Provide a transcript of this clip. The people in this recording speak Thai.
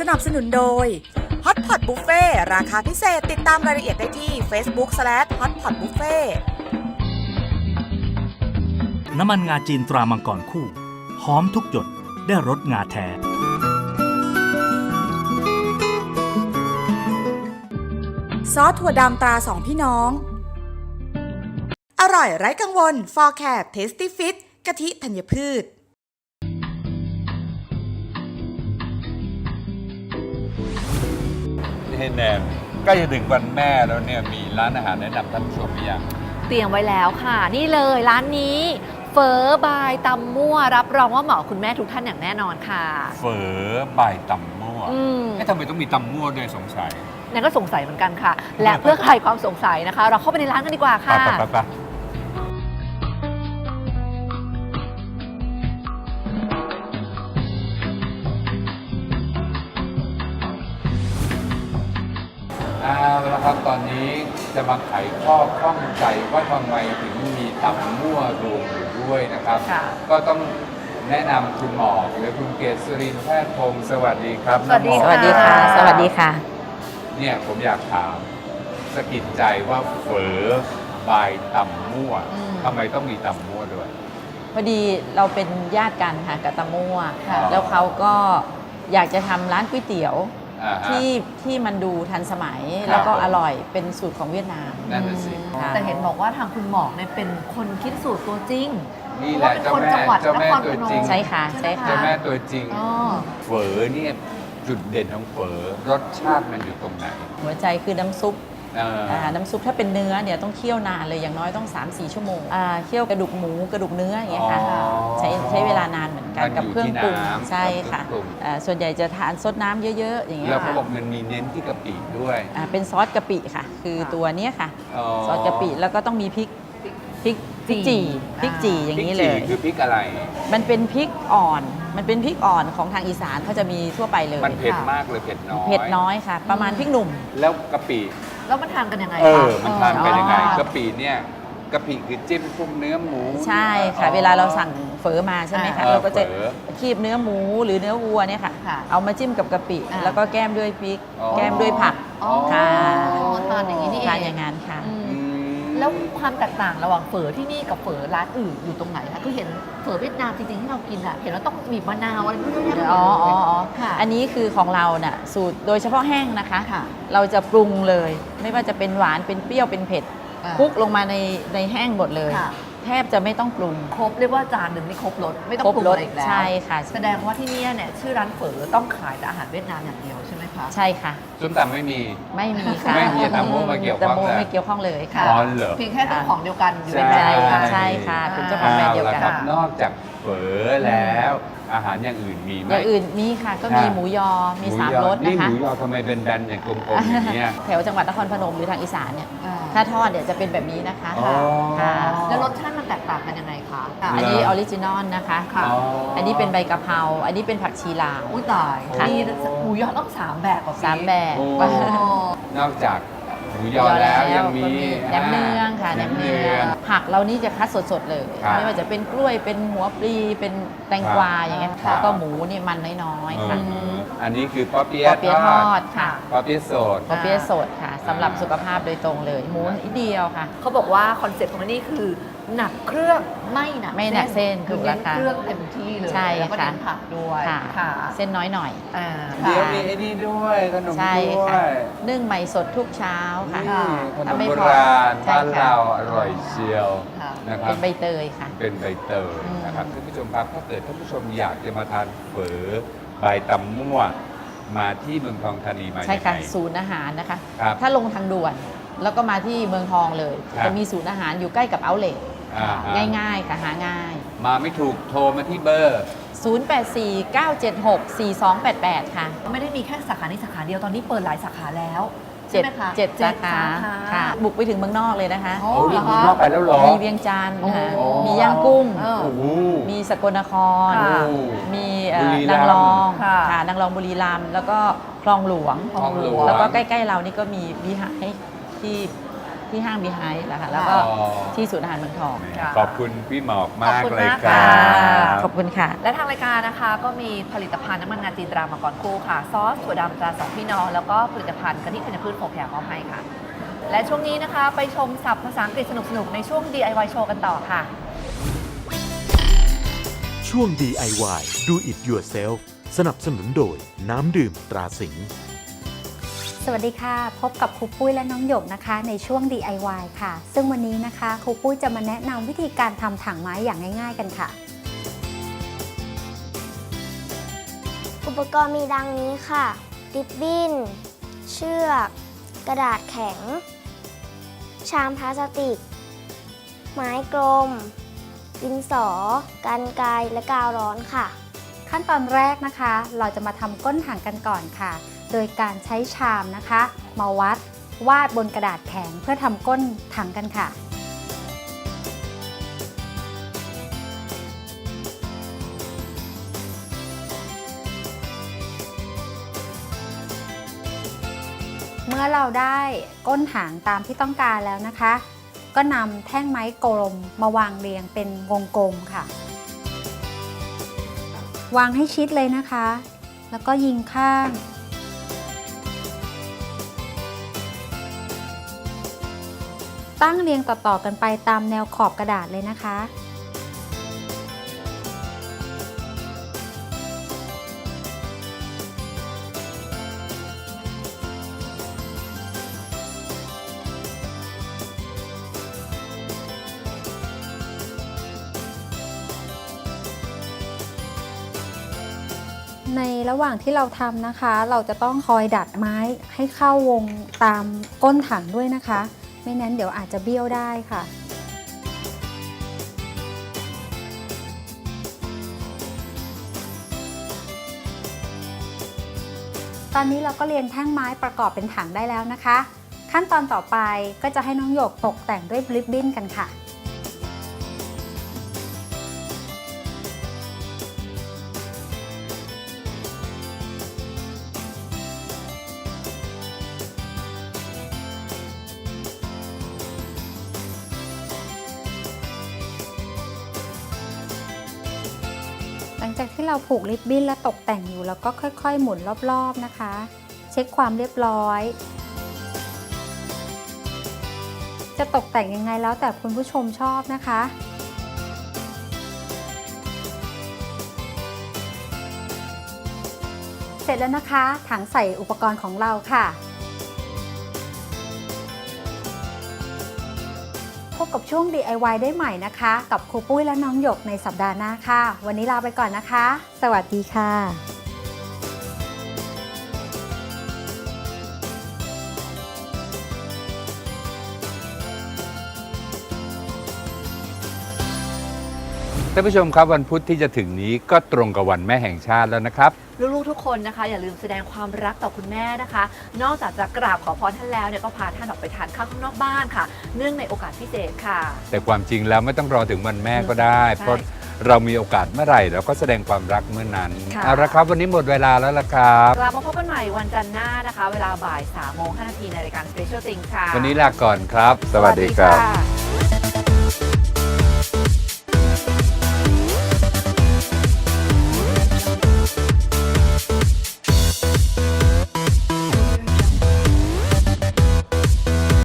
สนับสนุนโดย Hot Pot Buffet ราคาพิเศษติดตามรายละเอียดได้ที่ Facebook slash Hot Pot Buffet น้ำมันงาจีนตรามังกรคู่ หอมทุกหยดได้รสงาแท้ซอสถั่วดำตราสองพี่น้อง อร่อยไร้กังวล ฟอร์แคบเทสตี้ฟิตกะทิธัญพืช นี่แนนใกล้จะถึงวันแม่แล้วเนี่ยมีร้านอาหารแนะนำท่านผู้ชมหรือยังเตรียมไว้แล้วค่ะ นี่เลยร้านนี้ เฟอบายตำมั่ว รับรองว่าเหมาะคุณแม่ทุกท่านอย่างแน่นอนค่ะ เฝอบายตำมั่วอืม เอ๊ะทำไมต้องมีตำมั่วด้วยสงสัย นั่นก็สงสัยเหมือนกันค่ะ และเพื่อคลายความสงสัยนะคะ เราเข้าไปในร้านกันดีกว่าไปค่ะ ไปไปไป ครับตอนนี้จะมาไขข้อข้องใจว่าทำไมถึงมีตำมั่วรวมอยู่ด้วยนะครับ ค่ะ ก็ต้องแนะนำคุณหมอหรือคุณเกษรินทร์แพทย์พงศ์สวัสดีครับสวัสดีน้องหมอสวัสดีค่ะ สวัสดีค่ะ เนี่ยผมอยากถามสะกิดใจว่าเฝอบายตำมั่วอืม ทำไมต้องมีตำมั่วด้วย พอดีเราเป็นญาติกันค่ะกับตามั่วค่ะ แล้วเขาก็อยากจะทำร้านก๋วยเตี๋ยว อ่าฮะที่ที่มันดูทันสมัยครับแล้วก็อร่อยเป็นสูตรของเวียดนามนั่นน่ะสิ ค่ะ แต่เห็นบอกว่าทางคุณหมอเนี่ยเป็นคนคิดสูตรตัวจริงนี่แหละเพราะว่าเป็นคนจังหวัดเจ้าแม่นครพนมตัวจริงใช่ค่ะใช่ค่ะ เจ้าแม่ตัวจริง อ๋อ เฝอเนี่ยจุดเด่นของเฝอรสชาติมันอยู่ตรงไหน หัวใจคือน้ำซุปเออออ่า น้ำซุปถ้าเป็นเนื้อเนี่ยต้องเคี่ยวนานเลยอย่างน้อยต้อง 3-4 ชั่วโมงอ่าเคี่ยวกระดูกหมูกระดูกเนื้ออย่างเงี้ยค่ะอ๋อใช้ใช้เวลานานเหมือนกันมันกับอยู่เครื่องที่ปรุงน้ำใช่ค่ะกับเครื่องปรุงอ่าส่วนใหญ่จะทานซดน้ำเยอะ ๆ อย่างเงี้ยแล้วเขาค่ะบอกมันมีเน้นที่กะปิด้วยอ่าเป็นซอสกะปิค่ะ คือค่ะตัวเนี้ยค่ะอ๋อซอสกะปิแล้วก็ต้องมีพริกพริกพริกจี่พริกจี่อย่างนี้เลยพริกจี่คือพริกอะไร มันเป็นพริกอ่อน มันเป็นพริกอ่อนของทางอีสานเขาจะมีทั่วไปเลย มันเผ็ดมากเลยเผ็ดน้อย เผ็ดน้อยค่ะ ประมาณพริกหนุ่ม แล้วกะปิ แล้วมันทานกันยังไงเอคะอมันทานกันยังไงอ๋อกะปิเนี่ยกะปิคือจิ้มพวกเนื้อหมู ใช่ค่ะ เวลาเราสั่งเฝอมาใช่ไหมคะเออเราก็จะเฝอคีบเนื้อหมูหรือเนื้อวัวเนี่ยค่ะ ค่ะเอามาจิ้มกับกะปิ อ่า แล้วก็แก้มด้วยพริก อ๋อ แก้มด้วยผัก อ๋อค่ะ ทานอย่างนี้นี่เองทานอย่างนั้นค่ะ อืมอืม แล้วความแตกต่างระหว่างเฝอที่นี่กับเฝอร้านอื่นอยู่ตรงไหนคะคือเห็นเฝอเวียดนามจริงๆที่เรากินอะเห็นว่าต้องมีมะนาวอะไรไม่รู้เยอะแยะอ๋ออ๋ออ๋อค่ะ อันนี้คือของเราน่ะสูตรโดยเฉพาะแห้งนะคะ ค่ะเราจะปรุงเลย ไม่ว่าจะเป็นหวานเป็นเปรี้ยวเป็นเผ็ดอ่าคลุกลงมาในในแห้งหมดเลย ค่ะ แทบจะไม่ต้องปรุงครบเรียกว่าจานหนึ่งนี่ครบรสไม่ต้องครบปรุงรอะสไรอีกแล้วใช่ค่ะแสดงว่าที่เนี่ยเนี่ยชื่อร้านเฝอต้องขายแต่อาหารเวียดนามอย่างเดียวใช่ไหมคะ ใช่ค่ะ ส้มตำไม่มี ไม่มีค่ะไม่มีตำมั่วมาเกี่ยวข้องตำมั่วเลยไม่เกี่ยวข้องเลยค่ะ อ๋อเหรอ เพียงแค่เจ้าของเดียวกันอยู่ในใช่แบรนด์เดียวกัน ใช่ค่ะ เป็นเจ้าของแบรนด์เดียวกัน อาละครับนอกจากเฝอแล้ว อาหารอย่างอื่นมีไหม อย่างอื่นมีค่ะก็มีค่ะหมูยอมีหสามยอรสนี่นะหคะ มูยอทำไมเป็นแบนอย่างกลมๆอย่างเงี้ย แถวจังหวัดนครพนมหรือทางอีสานเนี่ยอ่าถ้าทอดเนี่ยจะเป็นแบบนี้นะคะอ๋อ ค่ะแล้วรสชาติมันแตกต่างกันยังไงคะอันนี้ออริจินอลนะคะค่ะอ๋ออันนี้เป็นใบกะเพราอันนี้เป็นผักชีลาว อุ้ยตายค่ะ มีหมูยอต้องสามแบบกับสามแบบ โอ้โอ้นอกจากห มูยอแล้วยังมีแหนมเนืองค่ะแหนมเนืองผักเรานี่จะคัดสดๆเลยครับไม่ว่าจะเป็นกล้วยเป็นหัวปลีเป็นแตงกวาอย่างเงี้ยครับแล้วก็หมูนี่มันน้อยๆค่ะ อืมอันนี้คือป๊อปเปี๊ปยะอเปี๊ยะทอดค่ะป๊อปเปี๊ยะสด ปอเปี๊ยะสดค่ะสำหรับสุขภาพโดยตรงเลยหมูนิดเดียวค่ะ เขาบอกว่าคอนเซ็ปต์ของที่นี่คือหนักเครื่องไม่หนักไม่หนักเส้นคือถูกแล้เน้วนค่ะเครื่องเต็มที่เลยใช่แล้วก็ค่ะ เน้นผักด้วยค่ะค่ะเส้นน้อยหน่อย อ่าเดี๋ยวค่ะมีไอ้นี่ด้วยขนมใช่ด้วค่ะ ย นึ่งใหม่สดทุกเช้าค่ะ นี่ขนถ้ามไม่โบพอราณใช่บ้านค่ะ เราอร่อยเชียวค่ะ นะครัเป็บนใบเตยค่ะ เป็นใบเตยอืมนะครับท่านผู้ชมครับถ้าเกิดท่านผู้ชมอยากจะมาทานเฝอ ใบตำมั่วมาที่เมืองทองธานีมาใช่ค่ะยังไง ศูนย์อาหารนะคะ ครับถ้าลงทางด่วนแล้วก็มาที่เมืองทองเลย ครับจะมีศูนย์อาหารอยู่ใกล้กับเอาเลอ่าฮะ ง่ายๆค่ะหาง่าย มาไม่ถูกโทรมาที่เบอร์ 0849764288 ค่ะ ไม่ได้มีแค่สาขานี้สาขาเดียวตอนนี้เปิดหลายสาขาแล้ว เจ็ดใช่ไหมคะเจ็ดสาขาขาค่ะ บุกไปถึงเมืองนอกเลยนะคะโอ้โอ้เหยรอคุณคะนอกไปแล้วเหรอ มีเวียงจันทร์ค่ะโอ้ มีย่างกุ้ง เออ โอ้โห มีสกลนคร ค่ะ มีเอ่อบุรีรันามงย์รองค่ะค่ะ นางรองบุรีรัมย์แล้วก็คลองหลวง คลองหลวง แล้วก็ใกล้ ๆ เรานี่ก็มีวิหารให้ที่ ที่ห้างบีไฮแล้วค่ะ แล้วก็อ๋อ ที่ศูนย์อาหารเมืองทอง ค่ะ ขอบคุณพี่หมอกมากขอบคุณเลยมากครัค่ะบขอบคุณค่ะ และทางรายการนะคะ ก็มีผลิตภัณฑ์น้ำมันงาจีนตรามังกรคู่ค่ะ ซอสถั่วดำตราสองพี่น้อง แล้วก็ผลิตภัณฑ์กะทิธัญพืชโฟแพรมอบให้ค่ะ และช่วงนี้นะคะ ไปชมศัพท์ภาษาอังกฤษสนุกๆในช่วง DIY Show กันต่อค่ะ ช่วง DIY Do It Yourself สนับสนุนโดยน้ำดื่มตราสิงห์ สวัสดีค่ะ พบกับครูปุ้ยและน้องหยกนะคะ ในช่วง DIY ค่ะ ซึ่งวันนี้นะคะครูปุ้ยจะมาแนะนำวิธีการทำถังไม้อย่างง่าย ๆ กันค่ะ อุปกรณ์มีดังนี้ค่ะ ริบบิ้น เชือก กระดาษแข็ง ชามพลาสติก ไม้กลม ดินสอ กันไกรและกาวร้อนค่ะ ขั้นตอนแรกนะคะ เราจะมาทำก้นถังกันก่อนค่ะ โดยการใช้ชามนะคะ มาวัดวาดบนกระดาษแข็งเพื่อทำก้นถังกันค่ะ เมื่อเราได้ก้นหางตามที่ต้องการแล้วนะคะ ก็นำแท่งไม้กลมมาวางเรียงเป็นวงกลมค่ะ วางให้ชิดเลยนะคะ แล้วก็ยิงข้าง ตั้งเรียงต่อๆกันไปตามแนวขอบกระดาษเลยนะคะ ในระหว่างที่เราทำนะคะ เราจะต้องคอยดัดไม้ให้เข้าวงตามก้นถังด้วยนะคะ ไม่นั้นเดี๋ยวอาจจะเบี้ยวได้ค่ะ ตอนนี้เราก็เรียนแท่งไม้ประกอบเป็นถังได้แล้วนะคะ ขั้นตอนต่อไปก็จะให้น้องหยกตกแต่งด้วยริบบิ้นกันค่ะ จากที่เราผูกริบบิ้นและตกแต่งอยู่แล้วก็ค่อย ๆ หมุนรอบๆนะคะ เช็คความเรียบร้อย จะตกแต่งยังไงแล้วแต่คุณผู้ชมชอบนะคะเสร็จแล้วนะคะ ถังใส่อุปกรณ์ของเราค่ะ กับช่วง DIY ได้ใหม่นะคะ กับครูปุ้ยและน้องหยกในสัปดาห์หน้าค่ะ วันนี้ลาไปก่อนนะคะ สวัสดีค่ะ ท่านผู้ชมครับวันพุธที่จะถึงนี้ก็ตรงกับวันแม่แห่งชาติแล้วนะครับ ลูกๆทุกคนนะคะ อย่าลืมแสดงความรักต่อคุณแม่นะคะ นอกจากจะกราบขอพรท่านแล้วเนี่ยก็พาท่านออกไปทานข้าวข้างนอกบ้านค่ะ เนื่องในโอกาสพิเศษค่ะ แต่ความจริงแล้วไม่ต้องรอถึงวันแม่ก็ได้ ใช่เพราะเรามีโอกาสเมื่อไหร่เราก็แสดงความรักเมื่อนั้นค่ะ เอาละครับ วันนี้หมดเวลาแล้วล่ะครับ กลับมาพบกันใหม่วันจันทร์หน้านะคะ เวลาบ่าย3โมง5นาทีในรายการ Special Things ค่ะวันนี้ลาก่อนครับ สวัสดีครับะ